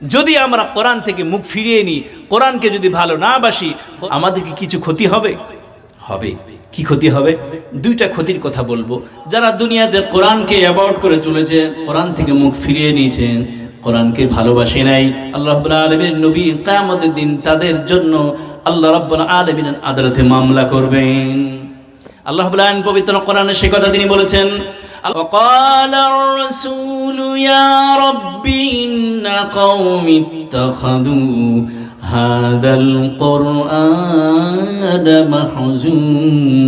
যদি আমরা কোরআন থেকে মুখ ফিরিয়ে নিই কোরআনকে যদি ভালো না বাসি আমাদের কি কিছু ক্ষতি হবে হবে কি ক্ষতি হবে দুইটা ক্ষতির কথা বলবো যারা দুনিয়াতে কোরআনকে অ্যাভয়েড করে চলেছে কোরআন থেকে মুখ ফিরিয়ে নিয়েছেন কোরআনকে ভালোবাসে নাই আল্লাহ রাব্বুল আলামিন নবী কিয়ামতের দিন তাদের জন্য আল্লাহ রাব্বুল আলামিন আদালতে মামলা করবেন আল্লাহ রাব্বুল আলামিন পবিত্র কোরআনে সে কথা তিনি বলেছেন وقال الرسول يا رب إن قوم اتخذوا هذا القرآن محزورا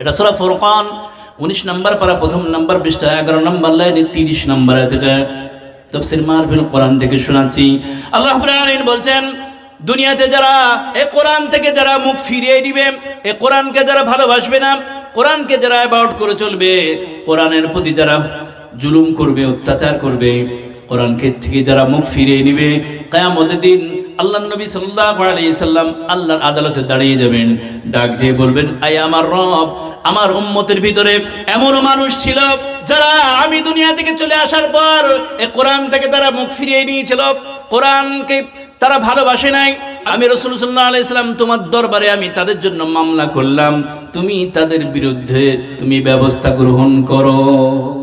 এটা সূরা ফুরকান 19 নম্বর পারা প্রথম নাম্বার পৃষ্ঠা 11 নম্বর লাইনে 30 নম্বর এটা তাফসীর মারফিল কোরআন থেকে শোনাচ্ছি আল্লাহ রাব্বুল আলামিন বলছেন দুনিয়াতে যারা এ কোরআন থেকে যারা মুখ ফিরিয়ে দিবে এ কোরআনকে যারা ভালোবাসবে না কোরআনকে যারা অ্যাবাউট করে চলবে কোরআনের প্রতি যারা জুলুম করবে, অত্যাচার করবে। কোরআনকে থেকে যারা মুখ ফিরিয়ে নিবে, কায়ামতের দিন আল্লাহ নবী সাল্লাল্লাহু আলাইহি সাল্লাম আল্লাহর আদালতে দাঁড়িয়ে যাবেন। ডাক দিয়ে বলবেন, আয় আমার রব, আমার উম্মতের ভিতরে এমনও মানুষ ছিল যারা আমি দুনিয়া থেকে চলে আসার পর এ কোরআন থেকে তারা মুখ ফিরিয়ে নিয়েছিল। কোরআনকে তারা ভালোবাসে নাই। আমি রসুল সাল্লাহ আলাইসাল্লাম তোমার দরবারে আমি তাদের জন্য মামলা করলাম। তুমি তাদের বিরুদ্ধে তুমি ব্যবস্থা গ্রহণ করো।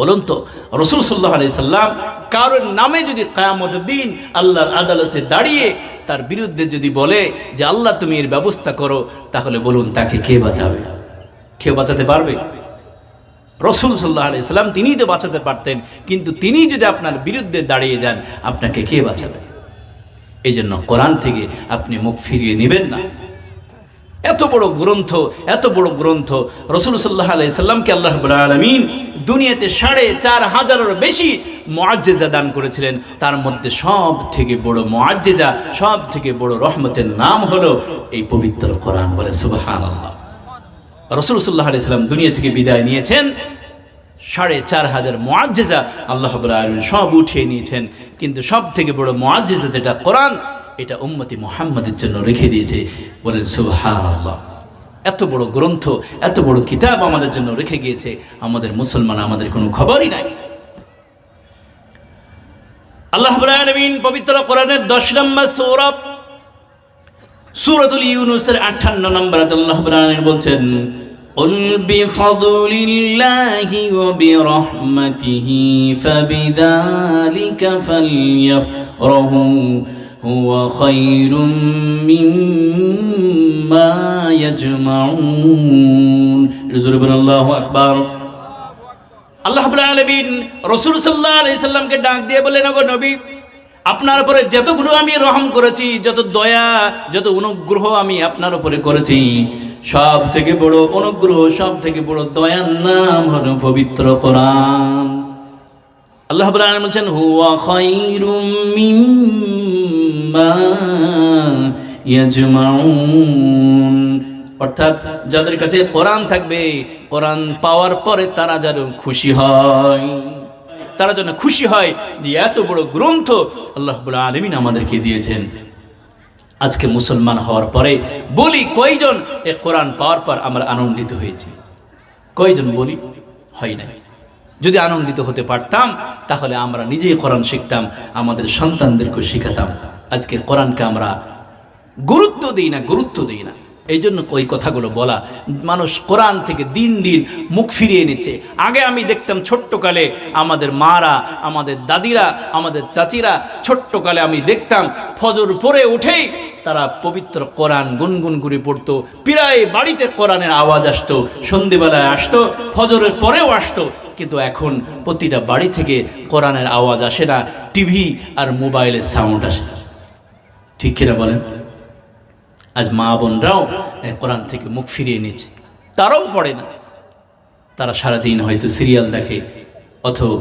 বলুন তো, রসুল সাল্লাহ আলি সাল্লাম কারোর নামে যদি কায়ামত দিন আল্লাহর আদালতে দাঁড়িয়ে তার বিরুদ্ধে যদি বলে যে, আল্লাহ, তুমি এর ব্যবস্থা করো, তাহলে বলুন তাকে কে বাঁচাবে? কেউ বাঁচাতে পারবে? রসুল সাল্লাহ আলি সাল্লাম তিনিই তো বাঁচাতে পারতেন, কিন্তু তিনি যদি আপনার বিরুদ্ধে দাঁড়িয়ে যান, আপনাকে কে বাঁচাবে? এই জন্য কোরআন থেকে আপনি মুখ ফিরিয়ে নেবেন না। এত বড় গ্রন্থ, এত বড় গ্রন্থ। রসুল সাল্লাহ আলাই সাল্লামকে আল্লাহ আলমিন দুনিয়াতে সাড়ে চার হাজারের বেশি মোয়াজ্জেজা দান করেছিলেন। তার মধ্যে সব থেকে বড় মোয়াজ্জেজা সব থেকে বড় রহমতের নাম হলো এই পবিত্র কোরআন বলে সুবাহান আল্লাহ রসুল সাল্লাহ আলাই সাল্লাম দুনিয়া থেকে বিদায় নিয়েছেন। সাড়ে চার হাজার মোয়াজ্জেজা আল্লাহ আলমিন সব উঠিয়ে নিয়েছেন। কিন্তু সব থেকে বড় মোয়াজ্জেজা যেটা কোরআন এটা উম্মতি মোহাম্মদের জন্য রেখে দিয়েছে বলেন সুবহান আল্লাহ এত বড় গ্রন্থ এত বড় কিতাব আমাদের জন্য রেখে গিয়েছে আমাদের মুসলমান আমাদের কোনো খবরই নাই আল্লাহ আলমিন পবিত্র কোরআনের দশ নম্বর সৌরভ সুরতুল ইউনুসের আঠান্ন নম্বর আল্লাহ আলমিন বলছেন قل بفضل الله وبرحمته فبذلك فليفرحوا هو خير مما يجمعون رسول الله أكبر আল্লাহ আলমিন রসুল সাল্লাহ আলাইসাল্লামকে ডাক দিয়ে বললেন গো নবী আপনার উপরে যতগুলো আমি রহম করেছি যত দয়া যত অনুগ্রহ আমি আপনার উপরে করেছি সব থেকে বড় অনুগ্রহ সব থেকে বড় দয়ার নাম হলো পবিত্র কোরআন আল্লাহ আলম বলছেন হুয়া খাইরুম অর্থাৎ যাদের কাছে কোরআন থাকবে, কোরআন পাওয়ার পরে তারা যেন খুশি হয়। তারা যেন খুশি হয় যে এত বড় গ্রন্থ আল্লাহ আলমিন আমাদেরকে দিয়েছেন। আজকে মুসলমান হওয়ার পরে বলি কয়জন এ কোরআন পাওয়ার পর আমরা আনন্দিত হয়েছি? কয়জন বলি? হয় নাই। যদি আনন্দিত হতে পারতাম, তাহলে আমরা নিজেই কোরআন শিখতাম, আমাদের সন্তানদেরকে শিখাতাম। আজকে কোরআনকে আমরা গুরুত্ব দিই না, গুরুত্ব দিই না। এই জন্য ওই কথাগুলো বলা, মানুষ কোরআন থেকে দিন দিন মুখ ফিরিয়ে নিচ্ছে। আগে আমি দেখতাম ছোট্টকালে আমাদের মারা, আমাদের দাদিরা, আমাদের চাচিরা, ছোট্টকালে আমি দেখতাম ফজর পরে উঠেই তারা পবিত্র কোরআন গুনগুন করে পড়তো। প্রায় বাড়িতে কোরআনের আওয়াজ আসতো, সন্ধেবেলায় আসতো, ফজরের পরেও আসতো। কিন্তু এখন প্রতিটা বাড়ি থেকে কোরআনের আওয়াজ আসে না, টিভি আর মোবাইলের সাউন্ড আসে ঠিক কিনা বলেন? আজ মা বোনরাও কোরআন থেকে মুখ ফিরিয়ে নিচ্ছে তারাও পড়ে না। তারা সারাদিন হয়তো সিরিয়াল দেখে অথবা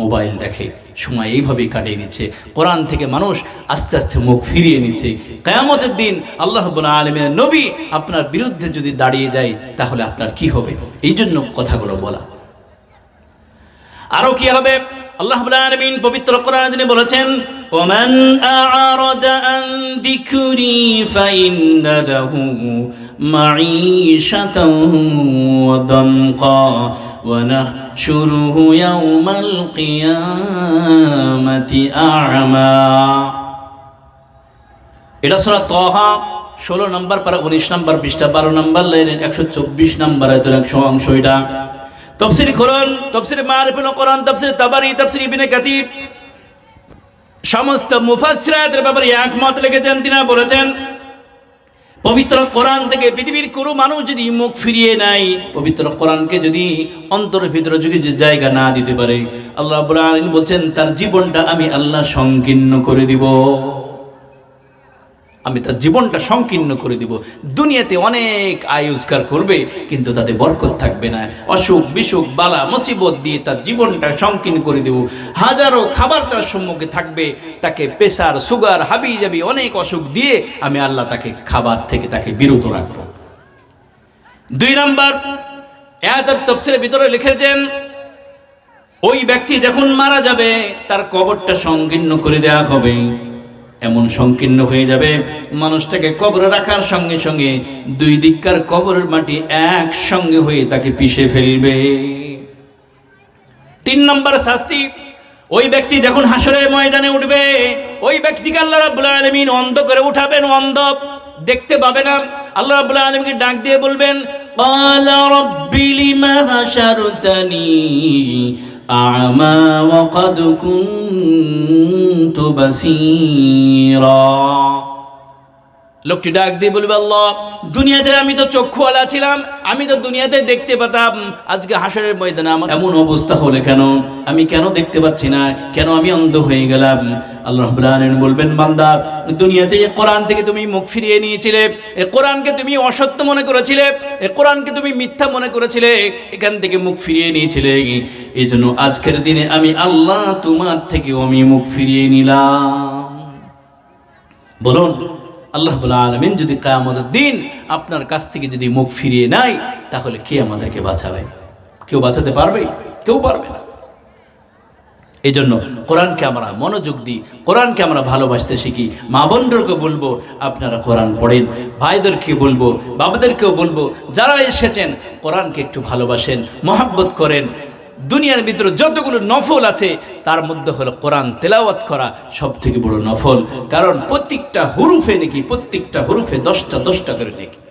মোবাইল দেখে, সময় এইভাবেই কাটিয়ে নিচ্ছে। কোরআন থেকে মানুষ আস্তে আস্তে মুখ ফিরিয়ে নিচ্ছে। কেয়ামতের দিন আল্লাহ আলমের নবী আপনার বিরুদ্ধে যদি দাঁড়িয়ে যায়, তাহলে আপনার কি হবে? এই জন্য কথাগুলো বলা। আরও কি হবে? আল্লাহ আলমিন পবিত্র কোরআন তিনি বলেছেন ওমান আ'রাদ আন যিকরি ফাইন্না লাহু মাঈশাতান ওয়া দানকা ونحشره يوم القيامة أعمى এটা সুরা তহা ষোলো নম্বর পারা উনিশ নম্বর পৃষ্ঠা বারো নম্বর লাইনের একশো চব্বিশ নম্বর আয়তের একশো অংশ এটা তফসির খোরন তফসির মারিফুল কোরআন তফসির তাবারি তফসির ইবিনে কাতির সমস্ত মুফাসসিরাতের ব্যাপারে একমত লেগেছেন তিনি বলেছেন, পবিত্র কোরআন থেকে পৃথিবীর কোনো মানুষ যদি মুখ ফিরিয়ে নাই পবিত্র কোরআনকে যদি অন্তরের ভিতরে যুগে যে জায়গা না দিতে পারে, আল্লাহ বলছেন, তার জীবনটা আমি আল্লাহ সংকীর্ণ করে দিব। আমি তার জীবনটা সংকীর্ণ করে দিব। দুনিয়াতে অনেক আয় রোজগার করবে, কিন্তু তাতে বরকত থাকবে না। অসুখ, বিসুখ, বালা, মুসিবত দিয়ে তার জীবনটা সংকীর্ণ করে দেব। হাজারো খাবার তার সম্মুখে থাকবে। তাকে প্রেসার, সুগার হাবি যাবি অনেক অসুখ দিয়ে আমি আল্লাহ তাকে খাবার থেকে তাকে বিরত রাখব। দুই নম্বর এত তফসিলের ভিতরে লিখেছেন ওই ব্যক্তি যখন মারা যাবে, তার কবরটা সংকীর্ণ করে দেওয়া হবে। এমন সংকীর্ণ হয়ে যাবে। মানুষটাকে কবরে রাখার সঙ্গে সঙ্গে দুই দিককার কবরের মাটি একসঙ্গে হয়ে তাকে পিষে ফেলবে। তিন নম্বর শাস্তি, ওই ব্যক্তি যখন হাসরের ময়দানে উঠবে, ওই ব্যক্তিকে আল্লাহ রাব্বুল আলামিন অন্ধ করে উঠাবেন, অন্ধ দেখতে পাবে না। আল্লাহ রাব্বুল আলামিনকে ডাক দিয়ে বলবেন قال رب لم حشرتني أعمى وقد كنت بصيرا লোকটি ডাক দিয়ে বলবে, আল্লাহ, দুনিয়াতে আমি তো চক্ষুওয়ালা ছিলাম, আমি তো দুনিয়াতে দেখতে পেতাম। আজকে হাসরের ময়দানে আমার এমন অবস্থা হলে কেন? আমি কেন দেখতে পাচ্ছি না? কেন আমি অন্ধ হয়ে গেলাম? আল্লাহ বলবেন, বান্দা, দুনিয়াতে কোরআন থেকে তুমি মুখ ফিরিয়ে নিয়েছিলে, এ কোরআনকে তুমি অসত্য মনে করেছিলে, এ কোরআনকে তুমি মিথ্যা মনে করেছিলে, এখান থেকে মুখ ফিরিয়ে নিয়েছিলে। এই জন্য আজকের দিনে আমি আল্লাহ তোমার থেকে আমি মুখ ফিরিয়ে নিলাম। বলুন আল্লাহ আলমিন যদি কায়ামতের দিন আপনার কাছ থেকে যদি মুখ ফিরিয়ে নাই তাহলে কে আমাদেরকে বাঁচাবে? কেউ বাঁচাতে পারবে? কেউ পারবে না। এই জন্য কোরআনকে আমরা মনোযোগ দিই, কোরআনকে আমরা ভালোবাসতে শিখি। মা বোনদেরকে বলব, আপনারা কোরআন পড়েন। ভাইদেরকে বলব, বাবাদেরকেও বলব, যারা এসেছেন, কোরআনকে একটু ভালোবাসেন, মহাব্বত করেন। দুনিয়ার ভিতরে যতগুলো নফল আছে, তার মধ্যে হলো কোরআন তেলাওয়াত করা সব থেকে বড় নফল। কারণ প্রত্যেকটা হুরুফে নাকি, প্রত্যেকটা হুরুফে দশটা দশটা করে নাকি।